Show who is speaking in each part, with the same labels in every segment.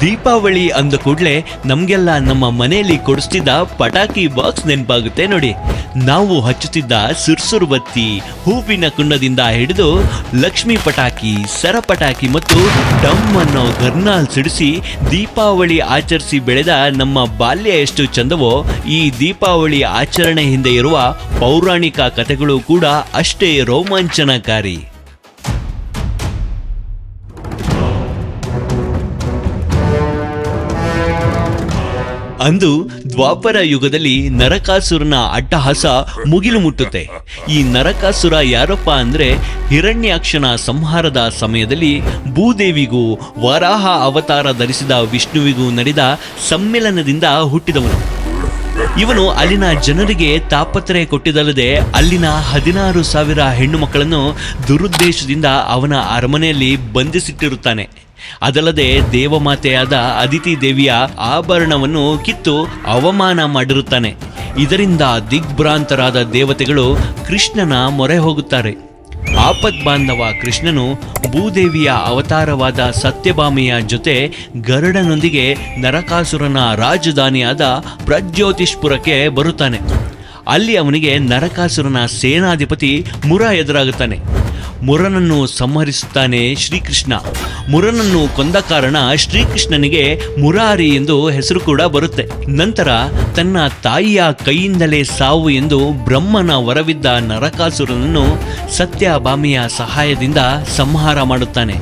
Speaker 1: ದೀಪಾವಳಿ ಅಂದ ಕೂಡಲೇ ನಮಗೆಲ್ಲ ನಮ್ಮ ಮನೆಯಲ್ಲಿ ಕೊಡಿಸ್ತಿದ್ದ ಪಟಾಕಿ ಬಾಕ್ಸ್ ನೆನಪಾಗುತ್ತೆ ನೋಡಿ. ನಾವು ಹಚ್ಚುತ್ತಿದ್ದ ಸುರ್ಸುರು ಬತ್ತಿ ಹೂವಿನ ಕುಂಡದಿಂದ ಹಿಡಿದು ಲಕ್ಷ್ಮಿ ಪಟಾಕಿ, ಸರ ಪಟಾಕಿ ಮತ್ತು ಡಮ್ ಅನ್ನೋ ಗರ್ನಾಲ್ ಸಿಡಿಸಿ ದೀಪಾವಳಿ ಆಚರಿಸಿ ಬೆಳೆದ ನಮ್ಮ ಬಾಲ್ಯ ಎಷ್ಟು ಚಂದವೋ, ಈ ದೀಪಾವಳಿ ಆಚರಣೆ ಹಿಂದೆ ಇರುವ ಪೌರಾಣಿಕ ಕಥೆಗಳು ಕೂಡ ಅಷ್ಟೇ ರೋಮಾಂಚನಕಾರಿ. ಅಂದು ದ್ವಾಪರ ಯುಗದಲ್ಲಿ ನರಕಾಸುರನ ಅಟ್ಟಹಾಸ ಮುಗಿಲು ಮುಟ್ಟುತ್ತೆ. ಈ ನರಕಾಸುರ ಯಾರಪ್ಪ ಅಂದ್ರೆ ಹಿರಣ್ಯಾಕ್ಷನ ಸಂಹಾರದ ಸಮಯದಲ್ಲಿ ಭೂದೇವಿಗೂ ವರಾಹ ಅವತಾರ ಧರಿಸಿದ ವಿಷ್ಣುವಿಗೂ ನಡೆದ ಸಮ್ಮಿಲನದಿಂದ ಹುಟ್ಟಿದವನು. ಇವನು ಅಲ್ಲಿನ ಜನರಿಗೆ ತಾಪತ್ರೆ ಕೊಟ್ಟಿದ್ದಲ್ಲದೆ ಅಲ್ಲಿನ ಹದಿನಾರು ಸಾವಿರ ಹೆಣ್ಣು ಮಕ್ಕಳನ್ನು ದುರುದ್ದೇಶದಿಂದ ಅವನ ಅರಮನೆಯಲ್ಲಿ ಬಂಧಿಸಿಟ್ಟಿರುತ್ತಾನೆ. ಅದಲ್ಲದೆ ದೇವಮಾತೆಯಾದ ಅದಿತಿ ದೇವಿಯ ಆಭರಣವನ್ನು ಕಿತ್ತು ಅವಮಾನ ಮಾಡಿರುತ್ತಾನೆ. ಇದರಿಂದ ದಿಗ್ಭ್ರಾಂತರಾದ ದೇವತೆಗಳು ಕೃಷ್ಣನ ಮೊರೆ ಹೋಗುತ್ತಾರೆ. ಆಪತ್ ಬಾಂಧವ ಕೃಷ್ಣನು ಭೂದೇವಿಯ ಅವತಾರವಾದ ಸತ್ಯಭಾಮೆಯ ಜೊತೆ ಗರುಡನೊಂದಿಗೆ ನರಕಾಸುರನ ರಾಜಧಾನಿಯಾದ ಪ್ರಜ್ಯೋತಿಷ್ಪುರಕ್ಕೆ ಬರುತ್ತಾನೆ. ಅಲ್ಲಿ ಅವನಿಗೆ ನರಕಾಸುರನ ಸೇನಾಧಿಪತಿ ಮುರ ಎದುರಾಗುತ್ತಾನೆ. ಮುರನನ್ನು ಸಂಹರಿಸುತ್ತಾನೆ ಶ್ರೀಕೃಷ್ಣ. ಮುರನನ್ನು ಕೊಂದ ಕಾರಣ ಶ್ರೀಕೃಷ್ಣನಿಗೆ ಮುರಾರಿ ಎಂದು ಹೆಸರು ಕೂಡ ಬರುತ್ತೆ. ನಂತರ ತನ್ನ ತಾಯಿಯ ಕೈಯಿಂದಲೇ ಸಾವು ಎಂದು ಬ್ರಹ್ಮನ ವರವಿದ್ದ ನರಕಾಸುರನನ್ನು ಸತ್ಯಭಾಮಿಯ ಸಹಾಯದಿಂದ ಸಂಹಾರ ಮಾಡುತ್ತಾನೆ.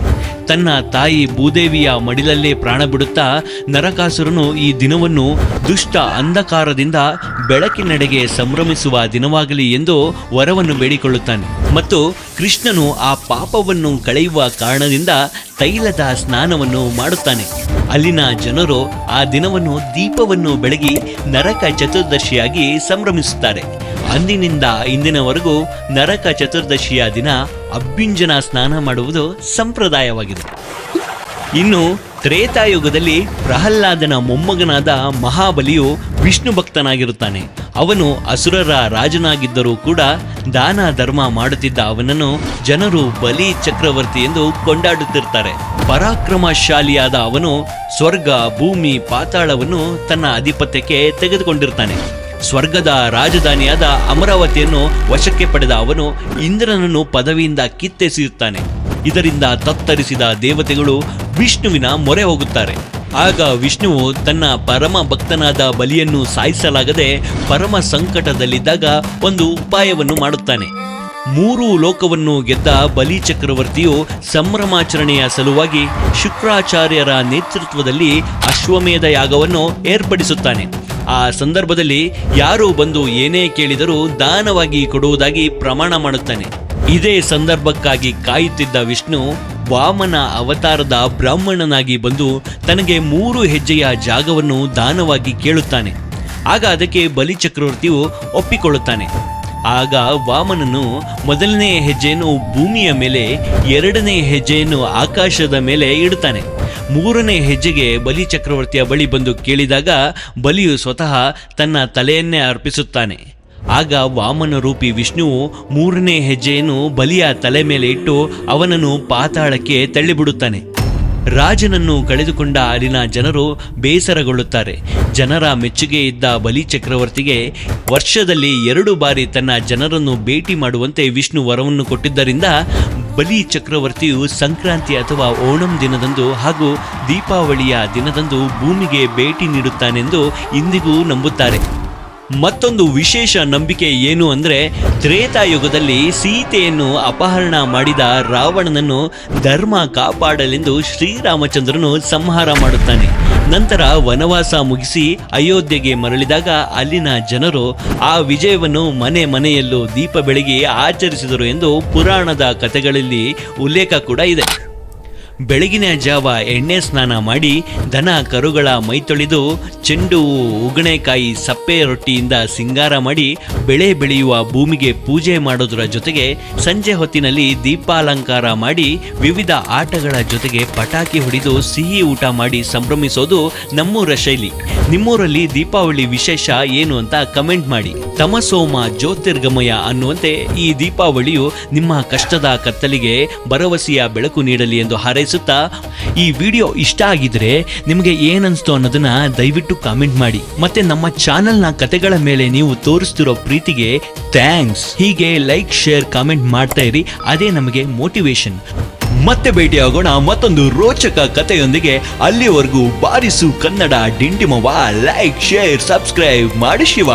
Speaker 1: ತನ್ನ ತಾಯಿ ಭೂದೇವಿಯ ಮಡಿಲಲ್ಲೇ ಪ್ರಾಣ ಬಿಡುತ್ತಾ ನರಕಾಸುರನು ಈ ದಿನವನ್ನು ದುಷ್ಟ ಅಂಧಕಾರದಿಂದ ಬೆಳಕಿನೆಡೆಗೆ ಸಂಭ್ರಮಿಸುವ ದಿನವಾಗಲಿ ಎಂದು ವರವನ್ನು ಬೇಡಿಕೊಳ್ಳುತ್ತಾನೆ. ಮತ್ತು ಕೃಷ್ಣನು ಆ ಪಾಪವನ್ನು ಕಳೆಯುವ ಕಾರಣದಿಂದ ತೈಲದ ಸ್ನಾನವನ್ನು ಮಾಡುತ್ತಾನೆ. ಅಲ್ಲಿನ ಜನರು ಆ ದಿನವನ್ನು ದೀಪವನ್ನು ಬೆಳಗಿ ನರಕ ಚತುರ್ದಶಿಯಾಗಿ ಸಂಭ್ರಮಿಸುತ್ತಾರೆ. ಅಂದಿನಿಂದ ಇಂದಿನವರೆಗೂ ನರಕ ಚತುರ್ದಶಿಯ ದಿನ ಅಭ್ಯುಂಜನ ಸ್ನಾನ ಮಾಡುವುದು ಸಂಪ್ರದಾಯವಾಗಿದೆ. ಇನ್ನು ತ್ರೇತಾಯುಗದಲ್ಲಿ ಪ್ರಹ್ಲಾದನ ಮೊಮ್ಮಗನಾದ ಮಹಾಬಲಿಯು ವಿಷ್ಣು ಭಕ್ತನಾಗಿರುತ್ತಾನೆ ಅವನು ಅಸುರರ ರಾಜನಾಗಿದ್ದರೂ ಕೂಡ ದಾನ ಧರ್ಮ ಮಾಡುತ್ತಿದ್ದ ಅವನನ್ನು ಜನರು ಬಲಿ ಚಕ್ರವರ್ತಿ ಎಂದು ಕೊಂಡಾಡುತ್ತಿರ್ತಾರೆ. ಪರಾಕ್ರಮಶಾಲಿಯಾದ ಅವನು ಸ್ವರ್ಗ, ಭೂಮಿ, ಪಾತಾಳವನ್ನು ತನ್ನ ಅಧಿಪತ್ಯಕ್ಕೆ ತೆಗೆದುಕೊಂಡಿರ್ತಾನೆ. ಸ್ವರ್ಗದ ರಾಜಧಾನಿಯಾದ ಅಮರಾವತಿಯನ್ನು ವಶಕ್ಕೆ ಪಡೆದ ಅವನು ಇಂದ್ರನನ್ನು ಪದವಿಯಿಂದ ಕಿತ್ತೆಸೆಯುತ್ತಾನೆ. ಇದರಿಂದ ತತ್ತರಿಸಿದ ದೇವತೆಗಳು ವಿಷ್ಣುವಿನ ಮೊರೆ ಹೋಗುತ್ತಾರೆ. ಆಗ ವಿಷ್ಣುವು ತನ್ನ ಪರಮ ಭಕ್ತನಾದ ಬಲಿಯನ್ನು ಸಾಯಿಸಲಾಗದೆ ಪರಮ ಸಂಕಟದಲ್ಲಿದ್ದಾಗ ಒಂದು ಉಪಾಯವನ್ನು ಮಾಡುತ್ತಾನೆ. ಮೂರು ಲೋಕವನ್ನು ಗೆದ್ದ ಬಲಿ ಚಕ್ರವರ್ತಿಯು ಸಂಭ್ರಮಾಚರಣೆಯ ಸಲುವಾಗಿ ಶುಕ್ರಾಚಾರ್ಯರ ನೇತೃತ್ವದಲ್ಲಿ ಅಶ್ವಮೇಧ ಯಾಗವನ್ನು ಏರ್ಪಡಿಸುತ್ತಾನೆ. ಆ ಸಂದರ್ಭದಲ್ಲಿ ಯಾರು ಬಂದು ಏನೇ ಕೇಳಿದರೂ ದಾನವಾಗಿ ಕೊಡುವುದಾಗಿ ಪ್ರಮಾಣ ಮಾಡುತ್ತಾನೆ. ಇದೇ ಸಂದರ್ಭಕ್ಕಾಗಿ ಕಾಯುತ್ತಿದ್ದ ವಿಷ್ಣು ವಾಮನ ಅವತಾರದ ಬ್ರಾಹ್ಮಣನಾಗಿ ಬಂದು ತನಗೆ ಮೂರು ಹೆಜ್ಜೆಯ ಜಾಗವನ್ನು ದಾನವಾಗಿ ಕೇಳುತ್ತಾನೆ. ಆಗ ಅದಕ್ಕೆ ಬಲಿ ಚಕ್ರವರ್ತಿಯು ಒಪ್ಪಿಕೊಳ್ಳುತ್ತಾನೆ. ಆಗ ವಾಮನನು ಮೊದಲನೇ ಹೆಜ್ಜೆಯನ್ನು ಭೂಮಿಯ ಮೇಲೆ, ಎರಡನೇ ಹೆಜ್ಜೆಯನ್ನು ಆಕಾಶದ ಮೇಲೆ ಇಡುತ್ತಾನೆ. ಮೂರನೇ ಹೆಜ್ಜೆಗೆ ಬಲಿ ಚಕ್ರವರ್ತಿಯ ಬಳಿ ಬಂದು ಕೇಳಿದಾಗ ಬಲಿಯು ಸ್ವತಃ ತನ್ನ ತಲೆಯನ್ನೇ ಅರ್ಪಿಸುತ್ತಾನೆ. ಆಗ ವಾಮನ ರೂಪಿ ವಿಷ್ಣುವು ಮೂರನೇ ಹೆಜ್ಜೆಯನ್ನು ಬಲಿಯ ತಲೆ ಮೇಲೆ ಇಟ್ಟು ಅವನನ್ನು ಪಾತಾಳಕ್ಕೆ ತಳ್ಳಿಬಿಡುತ್ತಾನೆ. ರಾಜನನ್ನು ಕಳೆದುಕೊಂಡ ಅಲ್ಲಿನ ಜನರು ಬೇಸರಗೊಳ್ಳುತ್ತಾರೆ. ಜನರ ಮೆಚ್ಚುಗೆ ಇದ್ದ ಬಲಿ ಚಕ್ರವರ್ತಿಗೆ ವರ್ಷದಲ್ಲಿ ಎರಡು ಬಾರಿ ತನ್ನ ಜನರನ್ನು ಭೇಟಿ ಮಾಡುವಂತೆ ವಿಷ್ಣು ವರವನ್ನು ಕೊಟ್ಟಿದ್ದರಿಂದ ಬಲಿ ಚಕ್ರವರ್ತಿಯು ಸಂಕ್ರಾಂತಿ ಅಥವಾ ಓಣಂ ದಿನದಂದು ಹಾಗೂ ದೀಪಾವಳಿಯ ದಿನದಂದು ಭೂಮಿಗೆ ಭೇಟಿ ನೀಡುತ್ತಾನೆಂದು ಇಂದಿಗೂ ನಂಬುತ್ತಾರೆ. ಮತ್ತೊಂದು ವಿಶೇಷ ನಂಬಿಕೆ ಏನು ಅಂದರೆ ತ್ರೇತಾಯುಗದಲ್ಲಿ ಸೀತೆಯನ್ನು ಅಪಹರಣ ಮಾಡಿದ ರಾವಣನನ್ನು ಧರ್ಮ ಕಾಪಾಡಲೆಂದು ಶ್ರೀರಾಮಚಂದ್ರನು ಸಂಹಾರ ಮಾಡುತ್ತಾನೆ. ನಂತರ ವನವಾಸ ಮುಗಿಸಿ ಅಯೋಧ್ಯೆಗೆ ಮರಳಿದಾಗ ಅಲ್ಲಿನ ಜನರು ಆ ವಿಜಯವನ್ನು ಮನೆ ಮನೆಯಲ್ಲೂ ದೀಪ ಬೆಳಗಿ ಆಚರಿಸಿದರು ಎಂದು ಪುರಾಣದ ಕಥೆಗಳಲ್ಲಿ ಉಲ್ಲೇಖ ಕೂಡ ಇದೆ. ಬೆಳಗಿನ ಜಾವ ಎಣ್ಣೆ ಸ್ನಾನ ಮಾಡಿ ದನ ಕರುಗಳ ಮೈ ತೊಳೆದು ಚೆಂಡು ಉಗಣೆಕಾಯಿ ಸಪ್ಪೆ ರೊಟ್ಟಿಯಿಂದ ಸಿಂಗಾರ ಮಾಡಿ ಬೆಳೆ ಬೆಳೆಯುವ ಭೂಮಿಗೆ ಪೂಜೆ ಮಾಡೋದರ ಜೊತೆಗೆ ಸಂಜೆ ಹೊತ್ತಿನಲ್ಲಿ ದೀಪಾಲಂಕಾರ ಮಾಡಿ ವಿವಿಧ ಆಟಗಳ ಜೊತೆಗೆ ಪಟಾಕಿ ಹೊಡೆದು ಸಿಹಿ ಊಟ ಮಾಡಿ ಸಂಭ್ರಮಿಸೋದು ನಮ್ಮೂರ ಶೈಲಿ. ನಿಮ್ಮೂರಲ್ಲಿ ದೀಪಾವಳಿ ವಿಶೇಷ ಏನು ಅಂತ ಕಮೆಂಟ್ ಮಾಡಿ. ತಮಸೋಮ ಜ್ಯೋತಿರ್ಗಮಯ ಅನ್ನುವಂತೆ ಈ ದೀಪಾವಳಿಯು ನಿಮ್ಮ ಕಷ್ಟದ ಕತ್ತಲಿಗೆ ಭರವಸೆಯ ಬೆಳಕು ನೀಡಲಿ ಎಂದು ಹಾರೈಸಿ ಬಯಸುತ್ತಾ ಈ ವಿಡಿಯೋ ಇಷ್ಟ ಆಗಿದ್ರೆ ನಿಮಗೆ ಏನನ್ಸ್ತು ಅನ್ನೋದನ್ನ ದಯವಿಟ್ಟು ಕಾಮೆಂಟ್ ಮಾಡಿ. ಮತ್ತೆ ನಮ್ಮ ಚಾನೆಲ್ನ ಕತೆಗಳ ಮೇಲೆ ನೀವು ತೋರಿಸ್ತಿರೋ ಪ್ರೀತಿಗೆ ಥ್ಯಾಂಕ್ಸ್ ಹೀಗೆ ಲೈಕ್ ಶೇರ್ ಕಾಮೆಂಟ್ ಮಾಡ್ತಾ ಇರಿ. ಅದೇ ನಮಗೆ ಮೋಟಿವೇಶನ್ ಮತ್ತೆ ಭೇಟಿಯಾಗೋಣ ಮತ್ತೊಂದು ರೋಚಕ ಕಥೆಯೊಂದಿಗೆ. ಅಲ್ಲಿವರೆಗೂ ಬಾರಿಸು ಕನ್ನಡ ಡಿಂಡಿಮವ ಲೈಕ್ ಶೇರ್ ಸಬ್ಸ್ಕ್ರೈಬ್ ಮಾಡಿ ಶಿವ.